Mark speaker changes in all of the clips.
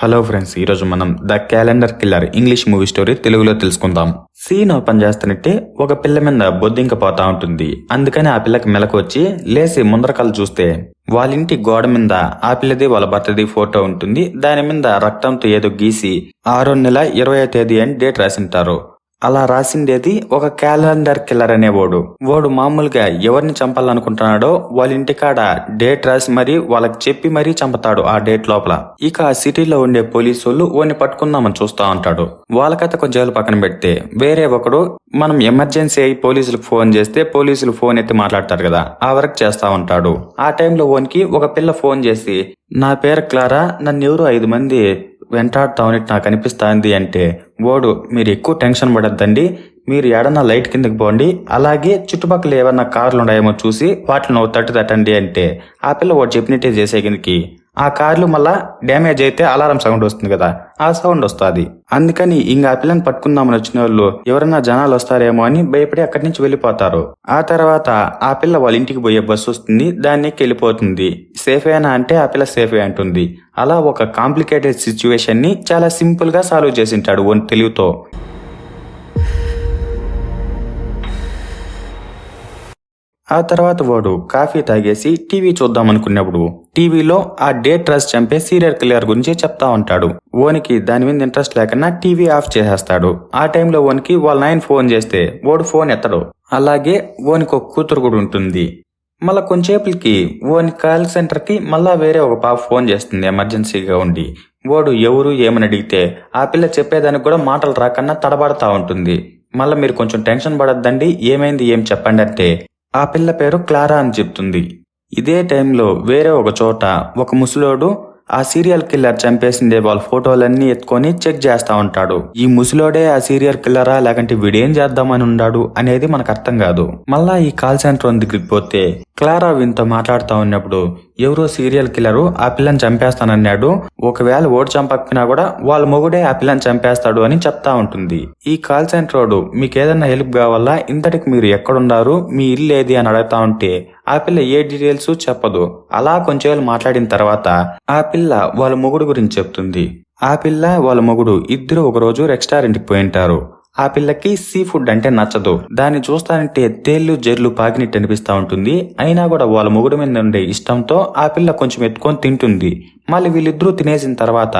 Speaker 1: Hello friends ఈరోజు మనం the calendar killer English movie story తెలుగులో తెలుసుకుందాం. సీన్ ఓపెన్ చేస్తున్నట్టే ఒక పిల్ల మీద బొద్దింక పోతా ఉంటుంది. అందుకని ఆ పిల్లకి మెలకు వచ్చి లేసి ముందరకలు చూస్తే వాళ్ళ ఇంటి గోడ మీద ఆ పిల్లది వాళ్ళ భర్తది ఫోటో ఉంటుంది. దాని మీద రక్తంతో ఏదో గీసి ఆరో నెల ఇరవై తేదీ అని డేట్ రాసింటారు. అలా రాసిండేది ఒక క్యాలెండర్ కిల్లర్ అనేవాడు. వాడు మామూలుగా ఎవరిని చంపాలనుకుంటున్నాడో వాళ్ళ ఇంటికాడ డేట్ రాసి మరీ వాళ్ళకి చెప్పి మరీ చంపుతాడు ఆ డేట్ లోపల. ఇక ఆ సిటీలో ఉండే పోలీసు వాళ్ళు వాడిని పట్టుకుందామని చూస్తా ఉంటాడు. వాళ్ళకైతే కొంచెం జైలు పక్కన పెడితే వేరే ఒకడు మనం ఎమర్జెన్సీ అయి పోలీసులకు ఫోన్ చేస్తే పోలీసులు ఫోన్ ఎత్తి మాట్లాడతారు కదా ఆ వర్క్ చేస్తా ఉంటాడు. ఆ టైంలో ఓనికి ఒక పిల్ల ఫోన్ చేసి నా పేరు క్లారా? నన్ను ఎవరు ఐదు మంది వెంటాడుతా నాకు అనిపిస్తుంది అంటే ఓడు మీరు ఎక్కువ టెన్షన్ పడద్దండి. మీరు ఏడన్నా లైట్ కిందకి పోండి. అలాగే చుట్టుపక్కల ఏమన్నా కార్లు ఉన్నాయేమో చూసి వాటిని తట్టు తట్టండి అంటే ఆ పిల్ల వాడు చెప్పినట్టే చేసే కిందకి ఆ కార్లు మళ్ళా డ్యామేజ్ అయితే అలారం సౌండ్ వస్తుంది కదా ఆ సౌండ్ వస్తుంది. అందుకని ఇంకా ఆ పిల్లని పట్టుకుందామని వచ్చిన వాళ్ళు ఎవరన్నా జనాలు వస్తారేమో అని భయపడి అక్కడి నుంచి వెళ్ళిపోతారు. ఆ తర్వాత ఆ పిల్ల వాళ్ళ ఇంటికి పోయే బస్సు వస్తుంది దాన్ని వెళ్ళిపోతుంది. సేఫేనా అంటే ఆ పిల్ల సేఫే అంటుంది. అలా ఒక కాంప్లికేటెడ్ సిచ్యువేషన్ని చాలా సింపుల్గా సాల్వ్ చేసింటాడు ఓన్ తెలివితో. ఆ తర్వాత వాడు కాఫీ తాగేసి టీవీ చూద్దాం అనుకున్నప్పుడు టీవీలో ఆ డేట్ ట్రస్ట్ చంపే సీరియల్ కిల్లర్ గురించి చెప్తా ఉంటాడు. ఓనికి దాని మీద ఇంట్రెస్ట్ లేకుండా టీవీ ఆఫ్ చేసేస్తాడు. ఆ టైంలో ఓనికి వాళ్ళ నాయన ఫోన్ చేస్తే ఓడు ఫోన్ ఎత్తడు. అలాగే ఓనికి ఒక కూతురు కూడా ఉంటుంది. మళ్ళా కొంచేపులకి ఓని కాల్ సెంటర్కి మళ్ళా వేరే ఒక పాప ఫోన్ చేస్తుంది ఎమర్జెన్సీగా ఉండి. వాడు ఎవరు ఏమని అడిగితే ఆ పిల్ల చెప్పేదానికి కూడా మాటలు రాకన్నా తడబడతా ఉంటుంది. మళ్ళీ మీరు కొంచెం టెన్షన్ పడద్దండి. ఏమైంది? ఏం చెప్పండి అంటే ఆ పిల్ల పేరు క్లారా అని చెప్తుంది. ఇదే టైంలో వేరే ఒక చోట ఒక ముసలోడు ఆ సీరియల్ కిల్లర్ చంపేసిందే వాళ్ళ ఫోటోలన్నీ ఎత్తుకొని చెక్ చేస్తా ఉంటాడు. ఈ ముసలోడే ఆ సీరియల్ కిల్లరా లేకంటే వీడేం చేద్దామని ఉన్నాడు అనేది మనకు అర్థం కాదు. మళ్ళా ఈ కాల్ సెంటర్ దగ్గరికి పోతే క్లారా వీనితో మాట్లాడుతూ ఉన్నప్పుడు ఎవరో సీరియల్ కిల్లరు ఆ పిల్లని చంపేస్తానన్నాడు. ఒకవేళ ఓడి చంపకపోయినా కూడా వాళ్ళ మొగుడే ఆ పిల్లని చంపేస్తాడు అని చెప్తా ఉంటుంది. ఈ కాల్ సెంటర్ మీకు ఏదైనా హెల్ప్ కావాలా? ఇంతటికి మీరు ఎక్కడున్నారు? మీ ఇల్లు ఏది? అని అడుగుతా ఉంటే ఆ పిల్ల ఏ డీటెయిల్స్ చెప్పదు. అలా కొంచెం మాట్లాడిన తర్వాత ఆ పిల్ల వాళ్ళ మొగుడు గురించి చెప్తుంది. ఆ పిల్ల వాళ్ళ మొగుడు ఇద్దరు ఒకరోజు రెస్టారెంట్కి పోయింటారు ఆ పిల్లకి సీ ఫుడ్ అంటే నచ్చదు. దాన్ని చూస్తానంటే తేళ్ళు జెర్లు పాకినట్టు అనిపిస్తూ ఉంటుంది. అయినా కూడా వాళ్ళ మొగుడు మీద ఉండే ఇష్టంతో ఆ పిల్ల కొంచెం ఎత్తుకొని తింటుంది. మళ్ళీ వీళ్ళిద్దరూ తినేసిన తర్వాత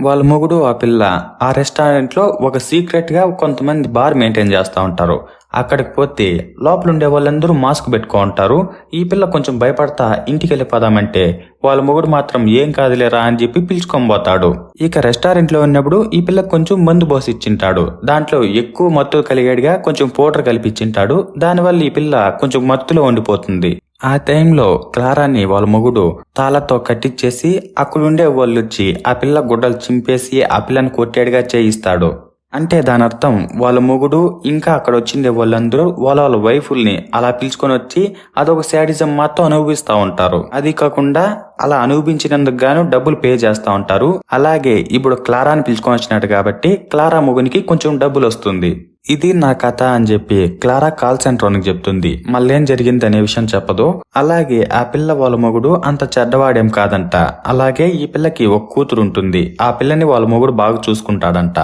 Speaker 1: వాళ్ళ మొగుడు ఆ పిల్ల ఆ రెస్టారెంట్లో ఒక సీక్రెట్గా కొంతమంది బార్ మెయింటైన్ చేస్తూ ఉంటారు. అక్కడికి పోతే లోపల ఉండే వాళ్ళందరూ మాస్క్ పెట్టుకో ఉంటారు. ఈ పిల్ల కొంచెం భయపడతా ఇంటికి వెళ్ళిపోదామంటే వాళ్ళ మొగుడు మాత్రం ఏం కాదులేరా అని చెప్పి పిలుచుకొని పోతాడు. ఇక రెస్టారెంట్లో ఉన్నప్పుడు ఈ పిల్లకి కొంచెం మందు పోసి ఇచ్చింటాడు. దాంట్లో ఎక్కువ మత్తు కలిగేడిగా కొంచెం పౌడర్ కలిపిచ్చింటాడు దానివల్ల ఈ పిల్ల కొంచెం మత్తులో ఉండిపోతుంది. ఆ టైంలో క్లారాని వాళ్ళ మొగుడు తాళతో కట్టించేసి అక్కడుండే వాళ్ళు వచ్చి ఆ పిల్ల గుడ్డలు చింపేసి ఆ పిల్లని కొట్టేడుగా చేయిస్తాడు. అంటే దాని అర్థం వాళ్ళ మొగుడు ఇంకా అక్కడ వచ్చిండే వాళ్ళందరూ వాళ్ళ వాళ్ళ వైఫుల్ని అలా పిలుచుకొని వచ్చి అదొక శాడిజం మాత్రం అనుభవిస్తూ ఉంటారు. అది కాకుండా అలా అనుభవించినందుకు గాను డబ్బులు పే చేస్తూ ఉంటారు. అలాగే ఇప్పుడు క్లారాని పిలుచుకొని వచ్చినట్టు కాబట్టి క్లారా మొగునికి కొంచెం డబ్బులు వస్తుంది ఇది నా కథ అని చెప్పి క్లారా కాల్ సెంటర్ అని చెప్తుంది. మళ్ళేం జరిగింది అనే విషయం చెప్పదు. అలాగే ఆ పిల్ల వాళ్ళ మొగుడు అంత చెడ్డవాడేం కాదంట. అలాగే ఈ పిల్లకి ఒక కూతురు ఉంటుంది. ఆ పిల్లని వాళ్ళ మొగుడు బాగా చూసుకుంటాడంట.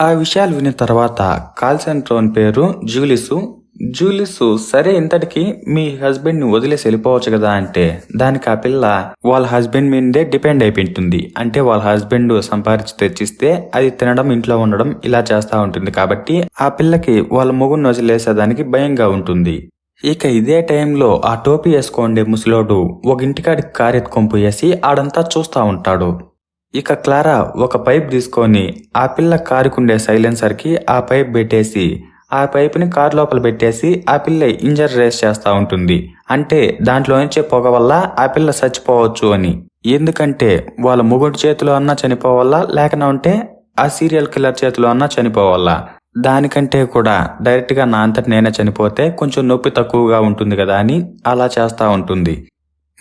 Speaker 1: ఆ విషయాలు విన్న తర్వాత కాల్ సెంటర్ అని పేరు జూలిసు. జూలిసు సరే ఇంతటికి మీ హస్బెండ్ని వదిలేసి వెళ్ళిపోవచ్చు కదా అంటే దానికి ఆ పిల్ల వాళ్ళ హస్బెండ్ మీదే డిపెండ్ అయిపోతుంది అంటే వాళ్ళ హస్బెండ్ సంపాదించి తెచ్చిస్తే అది తినడం ఇంట్లో ఉండడం ఇలా చేస్తా ఉంటుంది కాబట్టి ఆ పిల్లకి వాళ్ళ మొగుడిని వదిలేసేదానికి భయంగా ఉంటుంది. ఇక ఇదే టైంలో ఆ టోపీ వేసుకోండే ముసలోడు ఒక ఇంటికాడికి కారు ఎత్తుకొని పోయేసి ఆడంతా చూస్తా ఉంటాడు. ఇక క్లారా ఒక పైప్ తీసుకొని ఆ పిల్ల కారుకుండే సైలెన్సర్కి ఆ పైప్ పెట్టేసి ఆ పైపుని కార్ లోపల పెట్టేసి ఆ పిల్ల ఇంజర్ రేస్ చేస్తూ ఉంటుంది. అంటే దాంట్లో నుంచే పొగ వల్ల ఆ పిల్ల చచ్చిపోవచ్చు అని. ఎందుకంటే వాళ్ళ మొగుడు చేతిలో అన్నా చనిపోవాలా లేకనా ఉంటే ఆ సీరియల్ కిల్లర్ చేతిలో అన్నా చనిపోవాలా. దానికంటే కూడా డైరెక్ట్గా నా అంతటి నేనే చనిపోతే కొంచెం నొప్పి తక్కువగా ఉంటుంది కదా అని అలా చేస్తూ ఉంటుంది.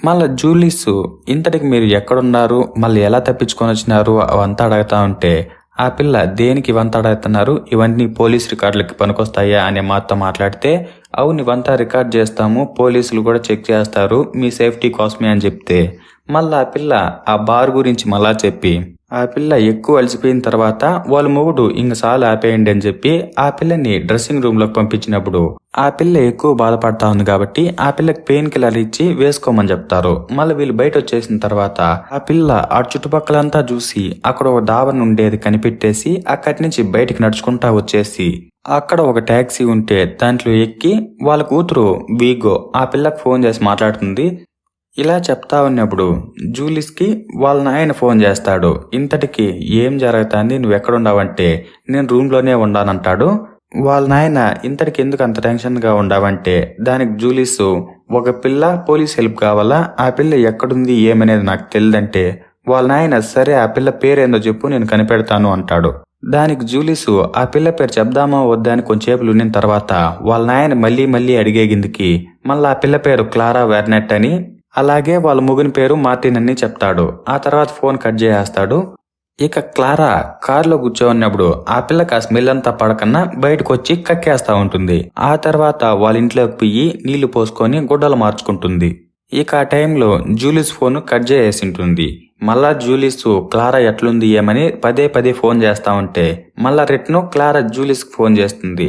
Speaker 1: మళ్ళీ జూలీస్ ఇంతటికి మీరు ఎక్కడున్నారు మళ్ళీ ఎలా తప్పించుకొని వచ్చినారు అవంతా అడుగుతా ఉంటే ఆ పిల్ల దేనికి ఇవంతా అడుగుతున్నారు ఇవన్నీ పోలీస్ రికార్డులకి పనికొస్తాయా అనే మాతో మాట్లాడితే అవును ఇవంతా రికార్డ్ చేస్తాము పోలీసులు కూడా చెక్ చేస్తారు మీ సేఫ్టీ కోసమే అని చెప్తే. మళ్ళా ఆ పిల్ల ఆ బార్ గురించి మళ్ళా చెప్పి ఆ పిల్ల ఎక్కువ అలసిపోయిన తర్వాత వాళ్ళ మొగుడు ఇంక సాలు ఆపేయండి అని చెప్పి ఆ పిల్లని డ్రెస్సింగ్ రూమ్లోకి పంపించినప్పుడు ఆ పిల్ల ఎక్కువ బాధపడతా ఉంది కాబట్టి ఆ పిల్లకి పెయిన్ కిల్లర్ ఇచ్చి వేసుకోమని చెప్తారు. మళ్ళీ వీళ్ళు బయట వచ్చేసిన తర్వాత ఆ పిల్ల ఆ చుట్టుపక్కలంతా చూసి అక్కడ ఒక దావన్ ఉండేది కనిపెట్టేసి అక్కడి నుంచి బయటికి నడుచుకుంటా వచ్చేసి అక్కడ ఒక ట్యాక్సీ ఉంటే దాంట్లో ఎక్కి వాళ్ళ కూతురు వీగో ఆ పిల్లకి ఫోన్ చేసి మాట్లాడుతుంది. ఇలా చెప్తా ఉన్నప్పుడు జూలిస్కి వాళ్ళ నాయన ఫోన్ చేస్తాడు ఇంతటికి ఏం జరుగుతుంది? నువ్వు ఎక్కడుండవంటే నేను రూమ్లోనే ఉండానంటాడు. వాళ్ళ నాయన ఇంతటికి ఎందుకు అంత టెన్షన్గా ఉండవంటే దానికి జూలిస్ ఒక పిల్ల పోలీస్ హెల్ప్ కావాలా? ఆ పిల్ల ఎక్కడుంది? ఏమనేది నాకు తెలియదంటే వాళ్ళ నాయన సరే ఆ పిల్ల పేరేందో చెప్పు నేను కనిపెడతాను అంటాడు. దానికి జూలిసు ఆ పిల్ల పేరు చెప్దామా? వద్దా? అని కొంచెంసేపు ఉన్న తర్వాత వాళ్ళ నాయన మళ్ళీ మళ్ళీ అడిగే కిందికి మళ్ళీ ఆ పిల్ల పేరు క్లారా వెర్నెట్ అని అలాగే వాళ్ళ ముగుని పేరు మార్టిన్ అని చెప్తాడు. ఆ తర్వాత ఫోన్ కట్ చేసేస్తాడు ఇక క్లారా కారులో కూర్చోన్నప్పుడు ఆ పిల్లకి ఆ స్మెల్ అంతా పడకన్నా బయటకు వచ్చి కక్కేస్తా ఉంటుంది. ఆ తర్వాత వాళ్ళ ఇంట్లోకి పోయి నీళ్ళు పోసుకొని గుడ్డలు మార్చుకుంటుంది. ఇక ఆ టైంలో జూలిస్ ఫోన్ కట్ చేసింటుంది ఉంటుంది మళ్ళా జూలిస్ క్లారా ఎట్లుంది ఏమని పదే పదే ఫోన్ చేస్తా ఉంటే మళ్ళా రిట్ను క్లారా జూలిస్ ఫోన్ చేస్తుంది.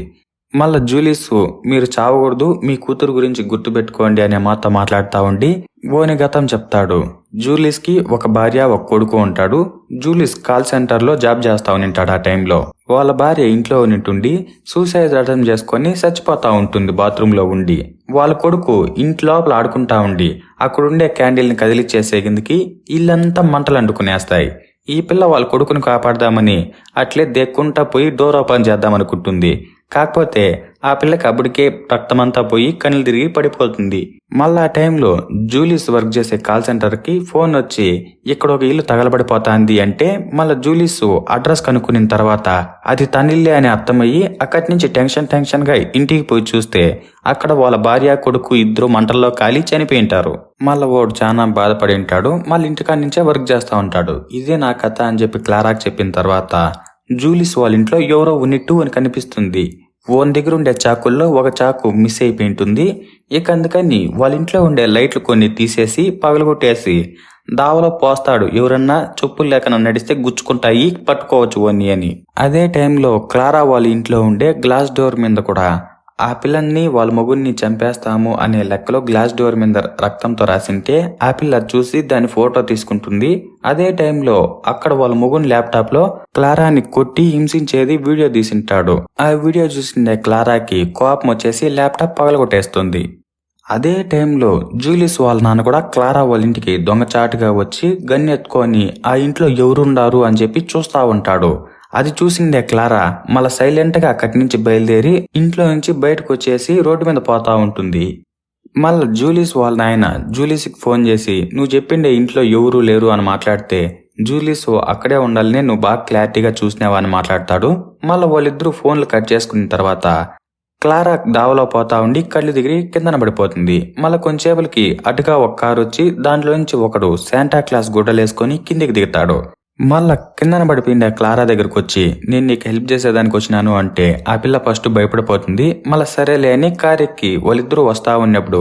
Speaker 1: మళ్ళా జూలీస్ మీరు చావకూడదు మీ కూతురు గురించి గుర్తుపెట్టుకోండి అనే మాతో మాట్లాడుతూ ఉండి ఓని గతం చెప్తాడు. జూలిస్కి ఒక భార్య ఒక కొడుకు ఉంటాడు. జూలీస్ కాల్ సెంటర్లో జాబ్ చేస్తా ఉంటాడు ఆ టైంలో. వాళ్ళ భార్య ఇంట్లో ఉన్నట్టుండి సూసైడ్ అటెంప్ట్ చేసుకొని చచ్చిపోతా ఉంటుంది బాత్రూమ్లో ఉండి. వాళ్ళ కొడుకు ఇంటి లోపల ఆడుకుంటా ఉండి అక్కడుండే క్యాండిల్ని కదిలిచ్చేసేందుకి ఇల్లంతా మంటలు అంటుకునేస్తాయి. ఈ పిల్ల వాళ్ళ కొడుకును కాపాడదామని అట్లే దెక్కుంటా పోయి డోర్ ఓపెన్ చేద్దామనుకుంటుంది. కాకపోతే ఆ పిల్లకి అప్పటికే రక్తమంతా పోయి కళ్ళు తిరిగి పడిపోతుంది. మళ్ళా ఆ టైంలో జూలీస్ వర్క్ చేసే కాల్ సెంటర్కి ఫోన్ వచ్చి ఇక్కడ ఒక ఇల్లు తగలబడిపోతాంది అంటే మళ్ళా జూలీస్ అడ్రస్ కనుక్కున్న తర్వాత అది తనిల్లే అని అర్థమయ్యి అక్కడి నుంచి టెన్షన్ టెన్షన్గా ఇంటికి పోయి చూస్తే అక్కడ వాళ్ళ భార్య కొడుకు ఇద్దరు మంటల్లో కాలి చనిపోయింటారు మళ్ళా వాడు చాలా బాధపడి ఉంటాడు. మళ్ళీ ఇంటికాడ నుంచే వర్క్ చేస్తూ ఉంటాడు. ఇదే నా కథ అని చెప్పి క్లారాకి చెప్పిన తర్వాత జూలిస్ వాళ్ళ ఇంట్లో ఎవరో ఉన్నట్టు అని కనిపిస్తుంది. ఓన్ దగ్గర ఉండే చాకుల్లో ఒక చాకు మిస్ అయిపోయి ఉంటుంది. ఇక అందుకని వాళ్ళ ఇంట్లో ఉండే లైట్లు కొన్ని తీసేసి పగలగొట్టేసి దావలో పోస్తాడు. ఎవరన్నా చెప్పులు లేక నడిస్తే గుచ్చుకుంటాయి పట్టుకోవచ్చు ఓన్ని అని. అదే టైంలో క్లారా వాళ్ళ ఇంట్లో ఉండే గ్లాస్ డోర్ మీద కూడా ఆ పిల్లల్ని వాళ్ళ మొగుడిని చంపేస్తాము అనే లెక్కలో గ్లాస్ డోర్ మీద రక్తంతో రాసింటే ఆ పిల్ల చూసి దాని ఫోటో తీసుకుంటుంది. అదే టైంలో అక్కడ వాళ్ళ మొగుని ల్యాప్టాప్లో క్లారాని కొట్టి హింసించేది వీడియో తీసింటాడు. ఆ వీడియో చూసిన క్లారాకి కోపం వచ్చేసి ల్యాప్టాప్ పగలగొట్టేస్తుంది. అదే టైంలో జూలిస్ వాళ్ళ నాన్న కూడా క్లారా వాళ్ళ ఇంటికి దొంగచాటుగా వచ్చి గన్ ఎత్తుకొని ఆ ఇంట్లో ఎవరుండారు? అని చెప్పి చూస్తా ఉంటాడు. అది చూసిందే క్లారా? మళ్ళా సైలెంట్గా అక్కడి నుంచి బయలుదేరి ఇంట్లో నుంచి బయటకు వచ్చేసి రోడ్డు మీద పోతా ఉంటుంది. మళ్ళీ జూలీస్ వాళ్ళ నాయన జూలీస్కి ఫోన్ చేసి నువ్వు చెప్పిండే ఇంట్లో ఎవరు లేరు అని మాట్లాడితే జూలీస్ అక్కడే ఉండాలని నువ్వు బాగా క్లారిటీగా చూసినావా అని మాట్లాడతాడు. మళ్ళీ వాళ్ళిద్దరూ ఫోన్లు కట్ చేసుకున్న తర్వాత క్లారా దావలో పోతా ఉండి కళ్ళు దిగిరి కిందన పడిపోతుంది. మళ్ళీ కొంచెంసేపటికి అటుగా ఒక కారు వచ్చి దాంట్లో నుంచి ఒకడు శాంటా క్లాస్ గుడ్డలేసుకొని కిందికి దిగుతాడు. మళ్ళా కిందన పడిపోయిండే క్లారా దగ్గరకు వచ్చి నేను నీకు హెల్ప్ చేసేదానికి వచ్చినాను అంటే ఆ పిల్ల ఫస్ట్ భయపడిపోతుంది. మళ్ళా సరేలే అని కారెక్కి వాళ్ళిద్దరూ వస్తా ఉన్నప్పుడు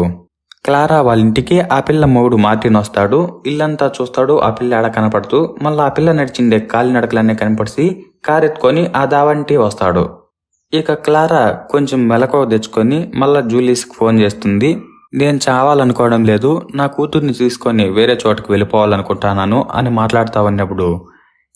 Speaker 1: క్లారా వాళ్ళ ఇంటికి ఆ పిల్ల మొగుడు మార్టిన్ వస్తాడు. ఇల్లంతా చూస్తాడు ఆ పిల్ల ఆడ కనపడుతూ. మళ్ళీ ఆ పిల్ల నడిచిండే కాలి నడకలన్నీ కనపడిసి కారు ఎత్తుకొని ఆ దావంటి వస్తాడు. ఇక క్లారా కొంచెం మెలకువ తెచ్చుకొని మళ్ళా జూలీస్కి ఫోన్ చేస్తుంది. నేను చావాలనుకోవడం లేదు నా కూతుర్ని తీసుకొని వేరే చోటకు వెళ్ళిపోవాలనుకుంటున్నాను అని మాట్లాడుతా ఉన్నప్పుడు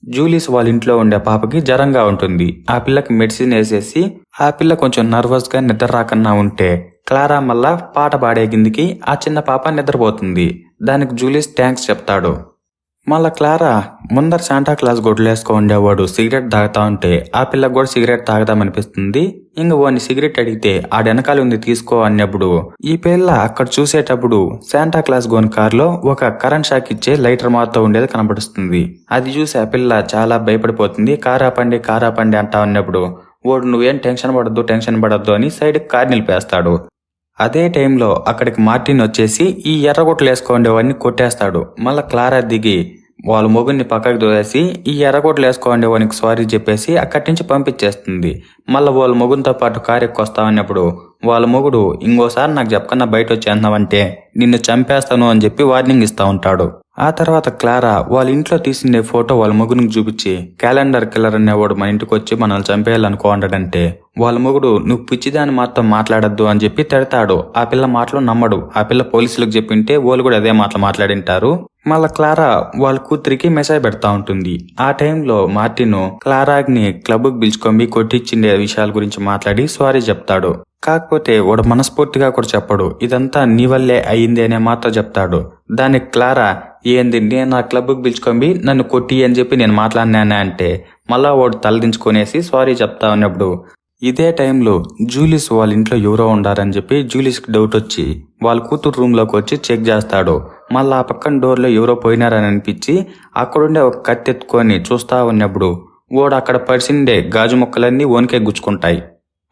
Speaker 1: జూలీస్ వాళ్ళ ఇంట్లో ఉండే పాపకి జ్వరంగా ఉంటుంది. ఆ పిల్లకి మెడిసిన్ వేసేసి ఆ పిల్ల కొంచెం నర్వస్గా నిద్ర రాకన్నా ఉంటే క్లారా మళ్ళా పాట పాడే కిందికి ఆ చిన్న పాప నిద్రపోతుంది. దానికి జూలీస్ థ్యాంక్స్ చెప్తాడు. మళ్ళా క్లారా ముందర శాంటా క్లాస్ గొడ్లేసుకో ఉండేవాడు సిగరెట్ తాగుతా ఉంటే ఆ పిల్లకు కూడా సిగరెట్ తాగదామనిపిస్తుంది. ఇంక వాడిని సిగరెట్ అడిగితే ఆడ వెనకాల ఉంది తీసుకో అన్నప్పుడు ఈ పిల్ల అక్కడ చూసేటప్పుడు శాంటా క్లాస్ గోన్ కారులో ఒక కరెంట్ షాక్ ఇచ్చే లైటర్ మాతో ఉండేది కనబడుస్తుంది. అది చూసి ఆ పిల్ల చాలా భయపడిపోతుంది. కారా పండి కారు ఆపండి అంటా ఉన్నప్పుడు వాడు నువ్వేం టెన్షన్ పడద్దు టెన్షన్ పడద్దు అని సైడ్ కార్ నిలిపేస్తాడు. అదే టైంలో అక్కడికి మార్టిన్ వచ్చేసి ఈ ఎర్రగొట్లు వేసుకోండేవాడిని కొట్టేస్తాడు. మళ్ళా క్లారా దిగి వాళ్ళ మొగుడిని పక్కకు దోసేసి ఈ ఎర్రగొడ్లు వేసుకోండి వానికి సారీ చెప్పేసి అక్కడి నుంచి పంపించేస్తుంది. మళ్ళీ వాళ్ళ మొగుడితో పాటు కారు ఎక్కువస్తామన్నప్పుడు వాళ్ళ మొగుడు ఇంకోసారి నాకు చెప్పకన్నా బయట వచ్చేస్తున్నావంటే నిన్ను చంపేస్తాను అని చెప్పి వార్నింగ్ ఇస్తూ ఉంటాడు. ఆ తర్వాత క్లారా వాళ్ళ ఇంట్లో తీసిండే ఫోటో వాళ్ళ మొగుడికి చూపించి క్యాలెండర్ కిల్లర్ అనేవాడు మన ఇంటికి వచ్చి మనల్ని చంపేయాలనుకోండాడంటే వాళ్ళ మొగుడు నువ్వు పిచ్చిదాన్ని మాత్రం మాట్లాడద్దు అని చెప్పి తిడతాడు. ఆ పిల్ల మాటలు నమ్మడు. ఆ పిల్ల పోలీసులకు చెప్పింటే వాళ్ళు కూడా అదే మాటలు మాట్లాడింటారు. మళ్ళా క్లారా వాళ్ళ కూతురికి మెసేజ్ పెడతా ఉంటుంది. ఆ టైంలో మార్టిన్ క్లారాగ్ని క్లబ్కి పిలుచుకొని కొట్టించిండే విషయాల గురించి మాట్లాడి సారీ చెప్తాడు. కాకపోతే వాడు మనస్ఫూర్తిగా కూడా చెప్పడు. ఇదంతా నీ వల్లే అయ్యింది అనే మాత్రం చెప్తాడు. దానికి క్లారా ఏంది నేను నా క్లబ్కి పిలుచుకొని నన్ను కొట్టి అని చెప్పి నేను మాట్లాడినానే అంటే మళ్ళా వాడు తలదించుకొనేసి సారీ చెప్తా ఉన్నప్పుడు ఇదే టైంలో జూలిస్ వాళ్ళ ఇంట్లో ఎవరో ఉండారని చెప్పి జూలిస్కి డౌట్ వచ్చి వాళ్ళ కూతురు రూమ్లోకి వచ్చి చెక్ చేస్తాడు. మళ్ళా ఆ పక్కన డోర్లో ఎవరో పోయినారని అనిపించి అక్కడుండే ఒక కత్తి ఎత్తుకొని చూస్తా ఉన్నప్పుడు వాడు అక్కడ పరిచిండే గాజు ముక్కలన్నీ ఓనికే గుచ్చుకుంటాయి.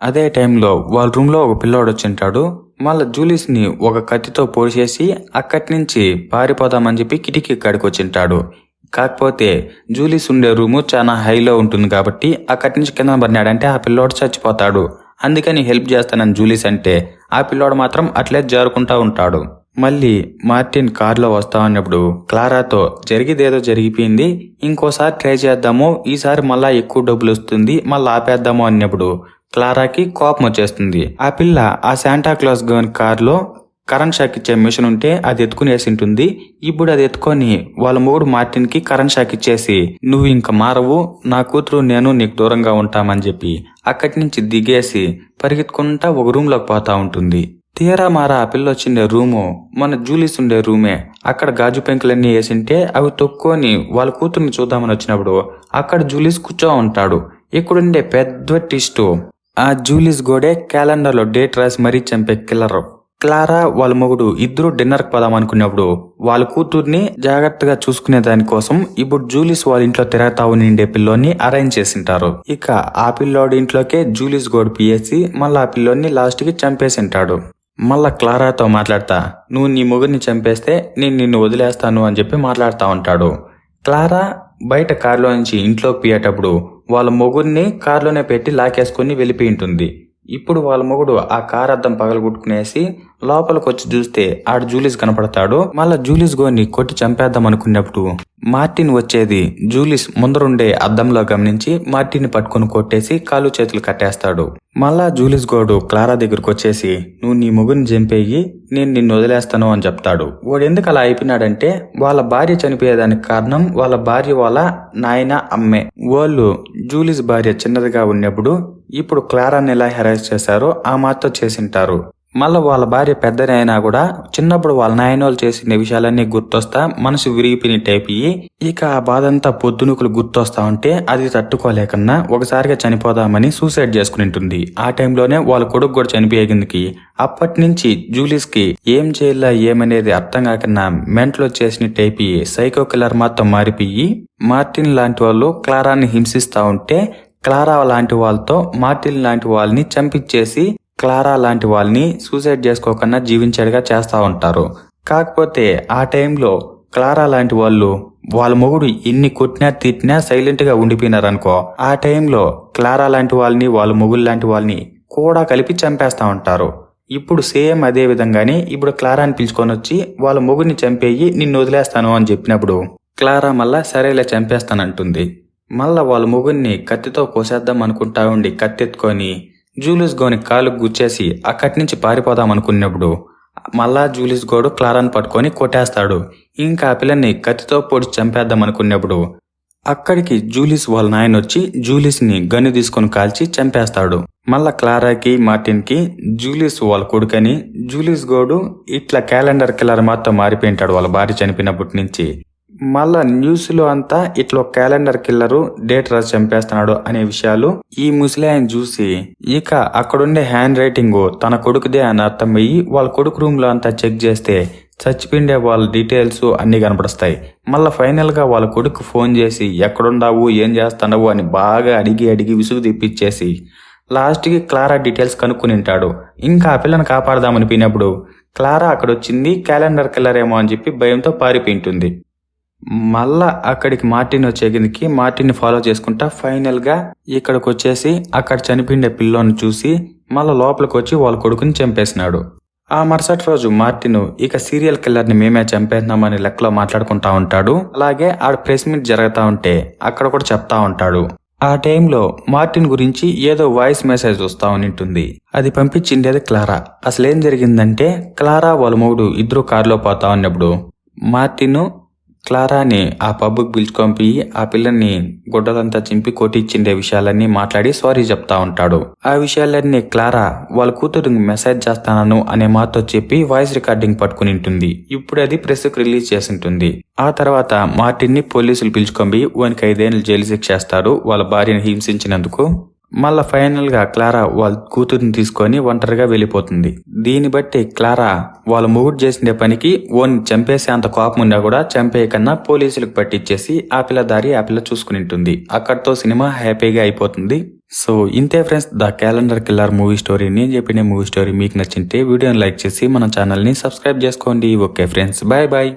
Speaker 1: అదే టైంలో వాళ్ళ రూమ్లో ఒక పిల్లోడు వచ్చింటాడు మళ్ళా జూలీస్ని ఒక కత్తితో పొడిచేసి అక్కడి నుంచి పారిపోదామని చెప్పి కిటికీ కాడికి వచ్చింటాడు కాకపోతే జూలీస్ ఉండే రూము చాలా హైలో ఉంటుంది కాబట్టి అక్కడి నుంచి కింద పడినాడంటే ఆ పిల్లోడు చచ్చిపోతాడు. అందుకని హెల్ప్ చేస్తానని జూలీస్ అంటే ఆ పిల్లోడు మాత్రం అట్లే జారుకుంటా ఉంటాడు. మళ్ళీ మార్టిన్ కారులో వస్తా ఉన్నప్పుడు క్లారాతో జరిగిదేదో జరిగిపోయింది ఇంకోసారి ట్రై చేద్దాము ఈసారి మళ్ళా ఎక్కువ డబ్బులు వస్తుంది మళ్ళీ ఆపేద్దాము అన్నప్పుడు క్లారాకి కోపం వచ్చేస్తుంది. ఆ పిల్ల ఆ శాంటాక్లాస్ గన్ కారులో కరెంట్ షాక్ ఇచ్చే మిషన్ ఉంటే అది ఎత్తుకుని వేసి ఉంటుంది. ఇప్పుడు అది ఎత్తుకొని వాళ్ళ మూడు మార్టిన్కి కరెంట్ షాక్ ఇచ్చేసి నువ్వు ఇంక మారవు నా కూతురు నేను నీకు దూరంగా ఉంటామని చెప్పి అక్కడి నుంచి దిగేసి పరిగెత్తుకుంటా ఒక రూమ్లోకి పోతా ఉంటుంది. తీరా మారా ఆ పిల్ల వచ్చిండే రూము. మన జూలీస్ ఉండే రూమే. అక్కడ గాజు పెంకులన్నీ వేసింటే అవి తొక్కుని వాళ్ళ కూతుర్ని చూద్దామని వచ్చినప్పుడు అక్కడ జూలీస్ కూర్చో ఉంటాడు. ఇక్కడుండే పెద్ద టిస్టు. ఆ జూలీస్ గోడే క్యాలెండర్లో డేట్ రాసి మరీ చంపే కిల్లర్. క్లారా వాళ్ళ మొగుడు ఇద్దరు డిన్నర్కి పోదాం అనుకున్నప్పుడు వాళ్ళ కూతుర్ని జాగ్రత్తగా చూసుకునే దానికోసం ఇప్పుడు జూలీస్ వాళ్ళ ఇంట్లో తిరగతా ఉండే పిల్లోని అరేంజ్ చేసింటారు. ఇక ఆ పిల్లోడి ఇంట్లోకే జూలీస్ గోడు పియేసి మళ్ళీ ఆ పిల్లోని లాస్ట్కి చంపేసింటాడు. మళ్ళా క్లారాతో మాట్లాడతా. నువ్వు నీ మొగుడిని చంపేస్తే నేను నిన్ను వదిలేస్తాను అని చెప్పి మాట్లాడుతూ ఉంటాడు. క్లారా బయట కారులో నుంచి ఇంట్లో పియేటప్పుడు వాళ్ళ మొగుడిని కారులోనే పెట్టి లాకేసుకుని వెళ్ళిపోయి ఉంటుంది. ఇప్పుడు వాళ్ళ మొగుడు ఆ కార్ అద్దం పగలగొట్టుకునేసి లోపలికి వచ్చి చూస్తే ఆడ జూలిస్ కనపడతాడు. మళ్ళా జూలిస్ గోని కొట్టి చంపేద్దాం అనుకున్నప్పుడు మార్టిన్ వచ్చేది జూలిస్ ముందరుండే అద్దంలో గమనించి మార్టిన్ పట్టుకొని కొట్టేసి కాలు చేతులు కట్టేస్తాడు. మళ్ళా జూలిస్ గోడు క్లారా దగ్గరకు వచ్చేసి నువ్వు నీ మొగుని చంపేయి నేను నిన్ను వదిలేస్తాను అని చెప్తాడు. వాడు ఎందుకు అలా అయిపోయినాడంటే వాళ్ళ భార్య చనిపోయేదానికి కారణం వాళ్ళ భార్య వాళ్ళ నాయన అమ్మే. వాళ్ళు జూలిస్ భార్య చిన్నదిగా ఉన్నప్పుడు ఇప్పుడు క్లారాని ఎలా హెరాస్ చేశారో ఆ మాతో చేసింటారు. మళ్ళీ వాళ్ళ భార్య పెద్దనే అయినా కూడా చిన్నప్పుడు వాళ్ళ నాయనోళ్ళు చేసిన విషయాలన్నీ గుర్తొస్తా మనసు విరిగిపోయినట్టు అయ్యి ఇక ఆ బాధ అంతా పొద్దునుకులు గుర్తొస్తా ఉంటే అది తట్టుకోలేకన్నా ఒకసారిగా చనిపోదామని సూసైడ్ చేసుకుని ఉంటుంది ఆ టైంలోనే వాళ్ళ కొడుకు కూడా చనిపోయేందుకు అప్పటి నుంచి జూలీస్కి ఏం చేయాలా ఏమనేది అర్థం కాకన్నా మెంట్లో చేసిన టైప్ సైకో కిల్లర్ మాత్రం మారిపోయి మార్టిన్ లాంటి వాళ్ళు క్లారాన్ని హింసిస్తా ఉంటే క్లారా లాంటి వాళ్ళతో మార్టిన్ లాంటి వాళ్ళని చంపించేసి క్లారా లాంటి వాళ్ళని సూసైడ్ చేసుకోకుండా జీవించేట్టుగా చేస్తూ ఉంటారు. కాకపోతే ఆ టైంలో క్లారా లాంటి వాళ్ళు వాళ్ళ మొగుడు ఎన్ని కొట్టినా తిట్టినా సైలెంట్గా ఉండిపోయినారనుకో ఆ టైంలో క్లారా లాంటి వాళ్ళని వాళ్ళ మొగుడు లాంటి వాళ్ళని కూడా కలిపి చంపేస్తూ ఉంటారు. ఇప్పుడు సేమ్ అదే విధంగానే ఇప్పుడు క్లారాని పిలుచుకొని వచ్చి వాళ్ళ మొగుడిని చంపేయి నిన్ను వదిలేస్తాను అని చెప్పినప్పుడు క్లారా మళ్ళా సరేలే చంపేస్తానంటుంది. మళ్ళా వాళ్ళ మొగుడిని కత్తితో కోసేద్దాం అనుకుంటా ఉండి కత్తెత్తుకొని జూలియస్ గోని కాలు గుచ్చేసి అక్కడి నుంచి పారిపోదాం అనుకున్నప్పుడు మళ్ళా జూలియస్ గోడు క్లారాన్ పట్టుకొని కొట్టేస్తాడు. ఇంకా ఆ పిల్లని కత్తితో పొడి చంపేద్దాం అనుకున్నప్పుడు అక్కడికి జూలిస్ వాళ్ళ నాయన వచ్చి జూలిస్ని గన్ను తీసుకొని కాల్చి చంపేస్తాడు. మళ్ళా క్లారాకి మార్టిన్కి జూలిస్ వాళ్ళ కొడుకని జూలిస్ గోడు ఇట్లా క్యాలెండర్ కిల్లర్ మాత్రం మారిపోయింటాడు వాళ్ళ భార్య చనిపోయినప్పటి నుంచి. మళ్ళా న్యూస్లో అంతా ఇట్లా క్యాలెండర్ కిల్లరు డేట్ రాసి చంపేస్తున్నాడు అనే విషయాలు ఈ ముసలాయన చూసి ఇక అక్కడుండే హ్యాండ్ రైటింగ్ తన కొడుకుదే అని అర్థమయ్యి వాళ్ళ కొడుకు రూమ్లో అంతా చెక్ చేస్తే చచ్చిపోయిండే వాళ్ళ డీటెయిల్స్ అన్ని కనపడుస్తాయి. మళ్ళా ఫైనల్గా వాళ్ళ కొడుకు ఫోన్ చేసి ఎక్కడుండావు? ఏం చేస్తున్నావు? అని బాగా అడిగి అడిగి విసుగు తెప్పించేసి లాస్ట్కి క్లారా డీటెయిల్స్ కనుక్కుని ఉంటాడు. ఇంకా ఆ పిల్లని కాపాడదామనిపోయినప్పుడు క్లారా అక్కడ వచ్చింది క్యాలెండర్ కిల్లర్ ఏమో అని చెప్పి భయంతో పారిపోయింటుంది మళ్ళా అక్కడికి మార్టిన్ వచ్చేకిందికి మార్టిన్ ఫాలో చేసుకుంటా. ఫైనల్గా ఇక్కడికి వచ్చేసి అక్కడ చనిపోయిన పిల్లోని చూసి మళ్ళా లోపలికి వచ్చి వాళ్ళ కొడుకుని చంపేసినాడు. ఆ మరుసటి రోజు మార్టిన్ ఇక సీరియల్ కిల్లర్ని మేమే చంపేద్దామని లెక్కలో మాట్లాడుకుంటా ఉంటాడు. అలాగే ఆడ ప్రెస్ మీట్ జరుగుతా ఉంటే అక్కడ కూడా చెప్తా ఉంటాడు. ఆ టైంలో మార్టిన్ గురించి ఏదో వాయిస్ మెసేజ్ వస్తా ఉంటుంది అది పంపించిండేది క్లారా అసలు ఏం జరిగిందంటే క్లారా వాళ్ళ మూడు ఇద్దరు కారులో పోతా ఉన్నప్పుడు మార్టిన్ క్లారాని ఆ పబ్కి పిలుచుకొని ఆ పిల్లని గుడ్డలంతా చింపి కొట్టించిండే విషయాలన్నీ మాట్లాడి సారీ చెప్తా ఉంటాడు. ఆ విషయాలన్నీ క్లారా వాళ్ళ కూతురు మెసేజ్ చేస్తానను అనే మాతో చెప్పి వాయిస్ రికార్డింగ్ పట్టుకుని ఉంటుంది. ఇప్పుడు అది ప్రెస్కు రిలీజ్ చేసి ఉంటుంది ఆ తర్వాత మార్టిన్ని పోలీసులు పిలుచుకొని వానికి ఐదేళ్ళు జైలు శిక్ష చేస్తారు వాళ్ళ భార్యను హింసించినందుకు. మళ్ళా ఫైనల్గా క్లారా వాళ్ళ కూతురిని తీసుకొని ఒంటరిగా వెళ్ళిపోతుంది. దీన్ని బట్టి క్లారా వాళ్ళ మొగుడు చేసిన పనికి ఓన్ చంపేసే అంత కోపం ఉన్నా కూడా చంపేయకన్నా పోలీసులకు పట్టించేసి ఆ పిల్ల దారి ఆ పిల్ల చూసుకుని ఉంటుంది అక్కడితో సినిమా హ్యాపీగా అయిపోతుంది. సో ఇంతే friends the calendar killer movie story. నేను చెప్పిన మూవీ స్టోరీ మీకు నచ్చింటే వీడియోని లైక్ చేసి మన ఛానల్ని సబ్స్క్రైబ్ చేసుకోండి. Okay friends bye bye.